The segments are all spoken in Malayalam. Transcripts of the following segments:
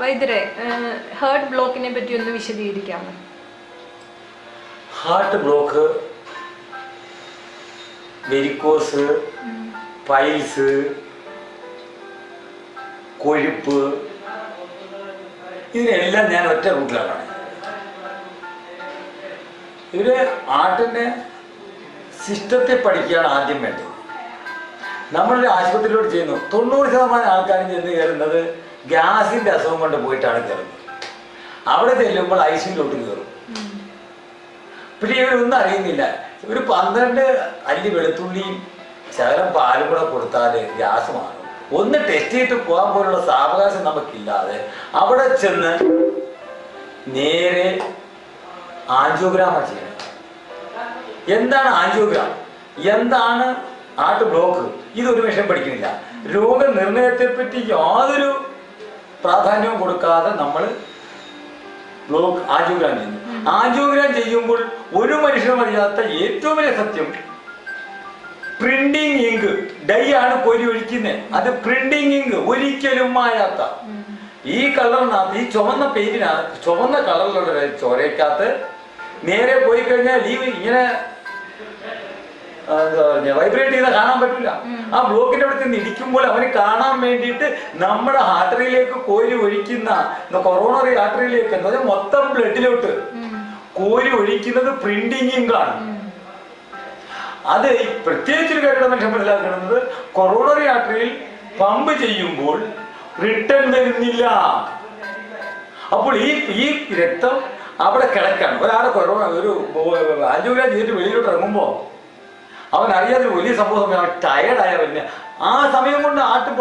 വൈദ്യരെ ഹാർട്ട് ബ്ലോക്കിനെ പറ്റി ഒന്ന് വിശദീകരിക്കാമോ? ഹാർട്ട് ബ്ലോക്ക് വെരിക്കോസ് പൈൽസ് കൊഴുപ്പ് ഇതിനെല്ലാം ഞാൻ ഒറ്റ കാണുന്നത്. ഇവർ ആർട്ടിന്റെ സിസ്റ്റത്തെ പഠിക്കുകയാണ് ആദ്യം വേണ്ടത്. നമ്മളൊരു ആശുപത്രിയിലോട്ട് ചെയ്യുന്നു. തൊണ്ണൂറ് ശതമാനം ആൾക്കാരും ചെന്ന് കയറുന്നത് ഗ്യാസിന്റെ അസുഖം കൊണ്ട് പോയിട്ടാണ് കയറുന്നത് അവിടെ ചെല്ലുമ്പോൾ ഐ സിയിലോട്ട് കയറും പിന്നെ ഇവരൊന്നും അറിയുന്നില്ല. ഒരു പന്ത്രണ്ട് അല്ലി വെളുത്തുള്ളിയും ശകലം പാലും കൂടെ കൊടുത്താൽ ഗ്യാസ് മാറും. ഒന്ന് ടെസ്റ്റ് ചെയ്തിട്ട് പോകാൻ പോലുള്ള സാവകാശം നമുക്കില്ലാതെ അവിടെ ചെന്ന് നേരെ ആൻജിയോഗ്രാമ ചെയ്യണം എന്താണ് ആൻജിയോഗ്രാം? എന്താണ് ആട്ട് ബ്ലോക്ക് ഇതൊരു വിഷയം പഠിക്കുന്നില്ല. രോഗനിർണയത്തെ പറ്റി യാതൊരു പ്രാധാന്യവും കൊടുക്കാതെ നമ്മൾ ബ്ലോക്ക് ആൻജിയോഗ്രാം ചെയ്യുന്നു. ആൻജിയോഗ്രാം ചെയ്യുമ്പോൾ ഒരു മനുഷ്യനും അറിയാത്ത ഏറ്റവും വലിയ സത്യം പ്രിന്റിംഗ് ഇങ്ക് ഡൈ ആണ് കോരി ഒഴിക്കുന്നത് അത് പ്രിന്റിംഗ് ഇങ്ക് ഒരിക്കലും മായാത്ത. ഈ കളറിനകത്ത് ഈ ചുവന്ന പെയിന്റിനകത്ത് ചുവന്ന കളറിലുള്ള ചോരയ്ക്കകത്ത് നേരെ പോയി കഴിഞ്ഞാൽ ഈ ഇങ്ങനെ എന്താ പറഞ്ഞ വൈബ്രേറ്റ് ചെയ്താൽ കാണാൻ പറ്റില്ല ആ ബ്ലോക്കിന്റെ അവിടെ ചെന്ന് ഇരിക്കുമ്പോൾ അവന് കാണാൻ വേണ്ടിയിട്ട് നമ്മുടെ ആർട്ടറിയിലേക്ക് കോരി ഒഴിക്കുന്ന കൊറോണറി ആർട്ടറിയിലേക്ക് എന്ന് പറഞ്ഞാൽ മൊത്തം ബ്ലഡിലോട്ട് കോരി ഒഴിക്കുന്നത് പ്രിന്റിങ്ങും കാണും. അത് പ്രത്യേകിച്ച് ഒരു കാര്യം മനുഷ്യൻ മനസ്സിലാക്കുന്നത് കൊറോണറി ആർട്ടറിയിൽ പമ്പ് ചെയ്യുമ്പോൾ റിട്ടേൺ വരുന്നില്ല. അപ്പോൾ ഈ ഈ രക്തം അവിടെ കിടക്കാണ്. ഒരാളെ കൊറോണ ഒരു ആൻജിയോഗ്രാം ചെയ്തിട്ട് വെളിയിലോട്ട് ഇറങ്ങുമ്പോൾ അവൻ അറിയാതെ വലിയ സംഭവം അവൻ ടയർഡായ പിന്നെ ആ സമയം കൊണ്ട് ആട്ട്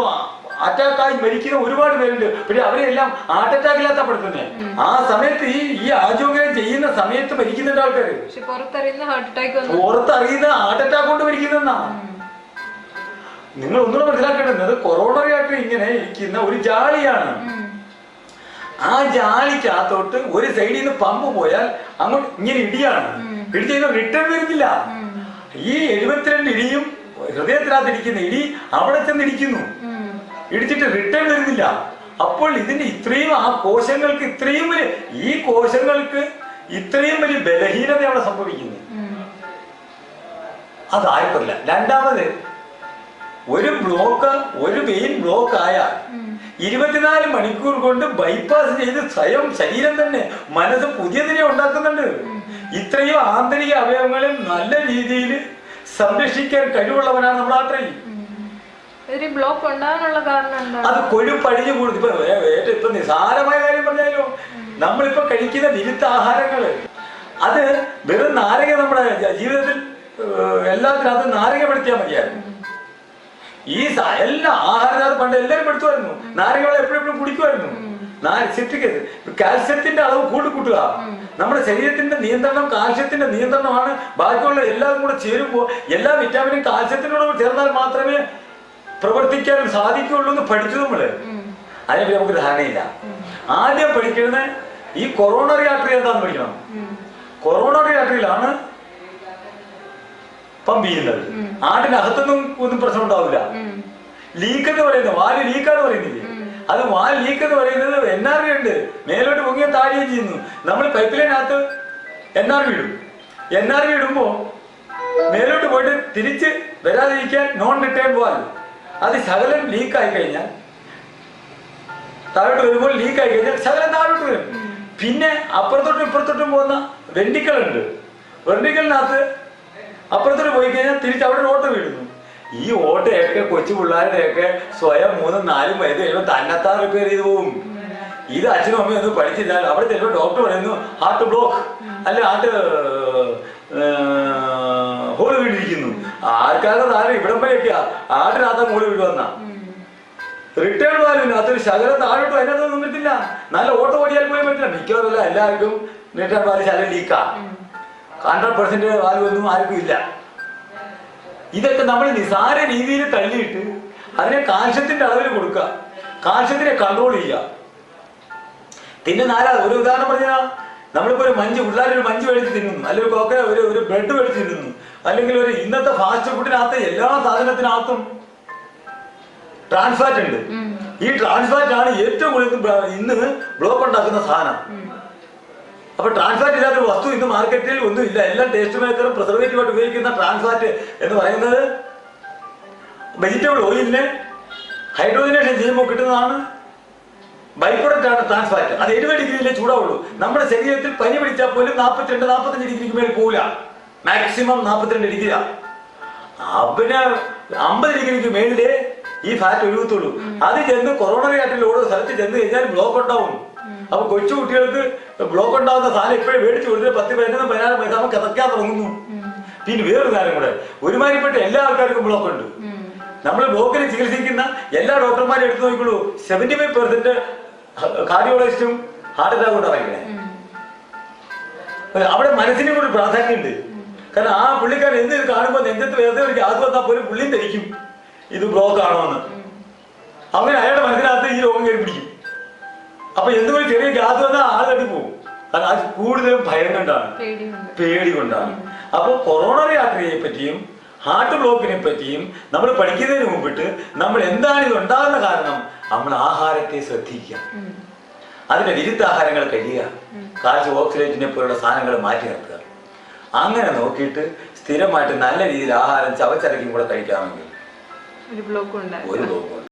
അറ്റാക്കായി മരിക്കുന്ന ഒരുപാട് പേരുണ്ട്. പക്ഷെ അവരെല്ലാം ഹാർട്ട് അറ്റാക്ക് ഇല്ലാത്തപ്പെടുത്തുന്നത് ആ സമയത്ത് ഈ ഈ ആജോഗ്യം ചെയ്യുന്ന സമയത്ത് മരിക്കുന്നുണ്ട് ആൾക്കാർ പക്ഷെ പുറത്തറിയുന്ന ഹാർട്ട് അറ്റാക്ക് കൊണ്ട് മരിക്കുന്നെന്നാ. നിങ്ങൾ ഒന്നുകൂടെ മനസ്സിലാക്കേണ്ടത് കൊറോണറി ആയിട്ട് ഇങ്ങനെ ഇരിക്കുന്ന ഒരു ജാളിയാണ് ആ ജാലിക്കകത്തോട്ട് ഒരു സൈഡിൽ നിന്ന് പമ്പ് പോയാൽ അങ്ങോട്ട് ഇങ്ങനെ ഇടിയാണ്. ഇടിച്ചു റിട്ടേൺ വരുന്നില്ല. ഈ എഴുപത്തിരണ്ട് ഇടിയും ഹൃദയത്തിനകത്ത് ഇരിക്കുന്ന ഇടി അവിടെ ചെന്ന് ഇടിക്കുന്നു ഇടിച്ചിട്ട് റിട്ടേൺ വരുന്നില്ല. അപ്പോൾ ഇതിന് ഇത്രയും ആ കോശങ്ങൾക്ക് ഇത്രയും ഈ കോശങ്ങൾക്ക് ഇത്രയും വലിയ ബലഹീനത അവിടെ സംഭവിക്കുന്നു അതായിട്ടില്ല രണ്ടാമത് ഒരു ബ്ലോക്ക് ഒരു മെയിൻ ബ്ലോക്ക് ആയാൽ ഇരുപത്തിനാല് മണിക്കൂർ കൊണ്ട് ബൈപ്പാസ് ചെയ്ത് സ്വയം ശരീരം തന്നെ മനസ്സ് പുതിയതിനെ ഉണ്ടാക്കുന്നുണ്ട്. ഇത്രയും ആന്തരിക അവയവങ്ങളെ നല്ല രീതിയിൽ സംരക്ഷിക്കാൻ കഴിവുള്ളവനാണ് നമ്മൾ അത്രയും ബ്ലോക്ക് ഉണ്ടാകാനുള്ള കാരണം അത് കൊഴുപ്പഴിഞ്ഞു കൂടുന്നു ഇപ്പൊ ഏറ്റവും ഇപ്പൊ നിസാരമായ കാര്യം പറഞ്ഞാലോ? നമ്മളിപ്പോ കഴിക്കുന്ന വിരുദ്ധ ആഹാരങ്ങൾ അത് വെറും നാരക നമ്മുടെ ജീവിതത്തിൽ എല്ലാത്തിനും അത് നാരകപ്പെടുത്തിയാൽ മതിയായിരുന്നു. ഈ എല്ലാ ആഹാരധാതു പണ്ട് എല്ലാവരും എടുത്തുമായിരുന്നു നാരങ്ങൾ എപ്പോഴെപ്പോഴും എപ്പോഴും എപ്പോഴും കുടിക്കുമായിരുന്നു. സിട്രിക് കാൽസ്യത്തിന്റെ അളവ് കൂട്ടി കൂട്ടുക. നമ്മുടെ ശരീരത്തിന്റെ നിയന്ത്രണം കാൽസ്യത്തിന്റെ നിയന്ത്രണമാണ്. ബാക്കിയുള്ള എല്ലാവരും കൂടെ ചേരുമ്പോൾ എല്ലാ വിറ്റാമിനും കാൽസ്യത്തിനോട് ചേർന്നാൽ മാത്രമേ പ്രവർത്തിക്കാൻ സാധിക്കുള്ളൂ എന്ന് പഠിച്ചു നമ്മൾ. അതിനെപ്പറ്റി നമുക്ക് ധാരണയില്ല. ആദ്യം പഠിക്കുന്നത് ഈ കൊറോണറി ആർട്ടറി എന്താന്ന് പഠിക്കണം. കൊറോണറി ആർട്ടറിയിലാണ് പമ്പ് ചെയ്യുന്നത്. ആടിനകത്തൊന്നും ഒന്നും പ്രശ്നം ഉണ്ടാവില്ല. ലീക്ക് എന്ന് പറയുന്നത് വാൽ ലീക്കാന്ന് പറയുന്നില്ലേ അത് വാൽ ലീക്ക് എന്ന് പറയുന്നത് എൻ ആർ വി ഉണ്ട്. മേലോട്ട് പൊങ്ങിയ താഴുകയും ചെയ്യുന്നു. നമ്മൾ പൈപ്പ് ലൈനകത്ത് എൻ ആർ വി ഇടും. എൻ ആർ വി ഇടുമ്പോ മേലോട്ട് പോയിട്ട് തിരിച്ച് വരാതിരിക്കാൻ നോൺ റിട്ടേൺ വാൽ അത് ശകലം ലീക്ക് ആയി കഴിഞ്ഞാൽ താഴോട്ട് വരുമ്പോൾ ലീക്ക് ആയി കഴിഞ്ഞാൽ ശകലം താഴോട്ട് വരും. പിന്നെ അപ്പുറത്തോട്ടും ഇപ്പുറത്തോട്ടും പോകുന്ന വെണ്ടിക്കൽ ഉണ്ട് വെന്റിക്കലിനകത്ത് അപ്പുറത്തോട്ട് പോയി കഴിഞ്ഞാൽ തിരിച്ച് അവിടെ ഓട്ടം വീഴുന്നു. ഈ ഓട്ടയൊക്കെ കൊച്ചു പിള്ളേരുടെയൊക്കെ സ്വയം മൂന്നും നാലും വയസ്സ് കഴിയുമ്പോൾ തന്നെത്താൻ റിപ്പയർ ചെയ്തു പോകും ഇത് അച്ഛനും അമ്മയും ഒന്നും പഠിച്ചില്ല. അവിടെ ചിലപ്പോൾ ഡോക്ടർ പറയുന്നു ഹാർട്ട് ബ്ലോക്ക് അല്ല ഹാർട്ട് ഹോൾ വീണിരിക്കുന്നു. ആർക്കാരുടെ താഴെ ഇവിടം വരെയൊക്കെയാ ആട്ടിനകത്ത് ഹോൾ വീടുവന്ന റിട്ടേൺ വാല്യൂന് അതൊരു ശകലം താഴോട്ട് അതിനകത്ത് നിന്നിട്ടില്ല. നല്ല ഓട്ടോ ഓടിയാൽ പോയി പറ്റില്ല. മിക്കവാറും എല്ലാവർക്കും റിട്ടേൺ വാല്യൂ ശകലം ലീക്കാ ഹൺഡ്രഡ് പെർസെന്റ് വാല്യൂ ഒന്നും ആർക്കും ഇല്ല. ഇതൊക്കെ നമ്മൾ നിസാര രീതിയിൽ തള്ളിയിട്ട് അതിനെ കാൽസ്യത്തിന്റെ അളവിൽ കൊടുക്കുക. കാൽസ്യത്തിനെ കൺട്രോൾ ചെയ്യുക. പിന്നെ നാലാ ഒരു ഉദാഹരണം പറഞ്ഞാൽ നമ്മളിപ്പോ ഒരു മഞ്ച് പിള്ളേർ ഒരു മഞ്ച് മേടിച്ച് തിന്നുന്നു. അല്ലെങ്കിൽ കോക്ക ഒരു ഒരു ബ്രെഡ് മേടിച്ച് തിന്നുന്നു. അല്ലെങ്കിൽ ഒരു ഇന്നത്തെ ഫാസ്റ്റ് ഫുഡിനകത്ത് എല്ലാ സാധനത്തിനകത്തും ട്രാൻസ്ഫാറ്റ് ഉണ്ട്. ഈ ട്രാൻസ്ഫാറ്റ് ആണ് ഏറ്റവും കൂടുതൽ ഇന്ന് ബ്ലോക്ക് ഉണ്ടാക്കുന്ന സാധനം. അപ്പൊ ട്രാൻസ്ഫാറ്റ് ഇല്ലാത്ത ഒരു വസ്തു ഇന്ന് മാർക്കറ്റിൽ ഒന്നും ഇല്ല. എല്ലാം ടേസ്റ്റ് മേക്കറും പ്രിസർവേറ്റീവ് ആയിട്ട് ഉപയോഗിക്കുന്ന ട്രാൻസ്ഫാറ്റ് എന്ന് പറയുന്നത് വെജിറ്റബിൾ ഓയിലിന് ഹൈഡ്രോജനേഷൻ ചെയ്യുമ്പോൾ കിട്ടുന്നതാണ് ബൈ പ്രൊഡക്റ്റ് ആണ് ട്രാൻസ്ഫാറ്റ് അത് എഴുപത് ഡിഗ്രിയിലെ ചൂടാവുള്ളൂ. നമ്മുടെ ശരീരത്തിൽ പനി പിടിച്ചാൽ പോലും നാൽപ്പത്തിരണ്ട് നാൽപ്പത്തഞ്ച് ഡിഗ്രിക്ക് മേൽ പോകില്ല മാക്സിമം നാൽപ്പത്തിരണ്ട് ഡിഗ്രിയാണ് പിന്നെ അമ്പത് ഡിഗ്രിക്ക് മേളിലേ ഈ ഫാറ്റ് ഒഴുകത്തുള്ളൂ അത് ചെന്ന് കൊറോണറി ആയിട്ടുള്ള ഓരോ സ്ഥലത്ത് ചെന്ന് കഴിഞ്ഞാൽ ബ്ലോക്ക് ഉണ്ടാവും. അപ്പൊ കൊച്ചു കുട്ടികൾക്ക് ബ്ലോക്ക് ഉണ്ടാകുന്ന സാധനം ഇപ്പോഴും മേടിച്ചു കൊടുത്തിട്ട് പത്ത് പതിനൊന്ന് പതിനാറ് വയസ്സാകുമ്പോൾ കിതക്കാൻ തുടങ്ങുന്നു പിന്നെ വേറൊരു കാര്യം കൂടെ. ഒരുമാതിരിപ്പെട്ട എല്ലാ ആൾക്കാർക്കും ബ്ലോക്ക് ഉണ്ട്. നമ്മൾ ബ്ലോക്കിന് ചികിത്സിക്കുന്ന എല്ലാ ഡോക്ടർമാരും എടുത്തു നോക്കിക്കോളൂ. സെവന്റി ഫൈവ് പെർസെന്റ് കാർഡിയോളജിസ്റ്റും ഹാർട്ട് അറ്റാക്ക് കൊണ്ട് അറിയണേ അവിടെ മനസ്സിനും കൂടി പ്രാധാന്യമുണ്ട്. കാരണം ആ പുള്ളിക്കാരൻ എന്ത് കാണുമ്പോൾ നെഞ്ചത്ത് വേദന ഗ്യാസ് വന്നാൽ പോലും പുള്ളിയും ധരിക്കും ഇത് ബ്ലോക്ക് ആണോ എന്ന് അങ്ങനെ അയാളുടെ മനസ്സിനകത്ത് ഈ രോഗം കയറി പിടിക്കും. അപ്പൊ എന്തുകൊണ്ട് ചെറിയ ഗ്യാസ് വന്നാൽ ആൾ തട്ടി പോകും. കാരണം അത് കൂടുതലും ഭയം കൊണ്ടാണ്. പേടി കൊണ്ടാണ്. അപ്പൊ കൊറോണറി യാത്രയെ പറ്റിയും ഹാർട്ട് ബ്ലോക്കിനെ പറ്റിയും നമ്മൾ പഠിക്കുന്നതിന് മുമ്പിട്ട് നമ്മൾ എന്താണ് ഇത് ഉണ്ടാകുന്ന കാരണം നമ്മൾ ആഹാരത്തെ ശ്രദ്ധിക്കുക. അതിന്റെ വിരുദ്ധ ആഹാരങ്ങൾ കഴിയുക. കാൽസ്യം ഓക്സിലേറ്റിനെ പോലുള്ള സാധനങ്ങൾ മാറ്റി നിർത്തുക. അങ്ങനെ നോക്കിയിട്ട് സ്ഥിരമായിട്ട് നല്ല രീതിയിൽ ആഹാരം ചവച്ചരക്കും കൂടെ കഴിക്കാമെങ്കിൽ ഒരു ബ്ലോക്ക് ഉണ്ടായി ഒരു ബ്ലോക്കും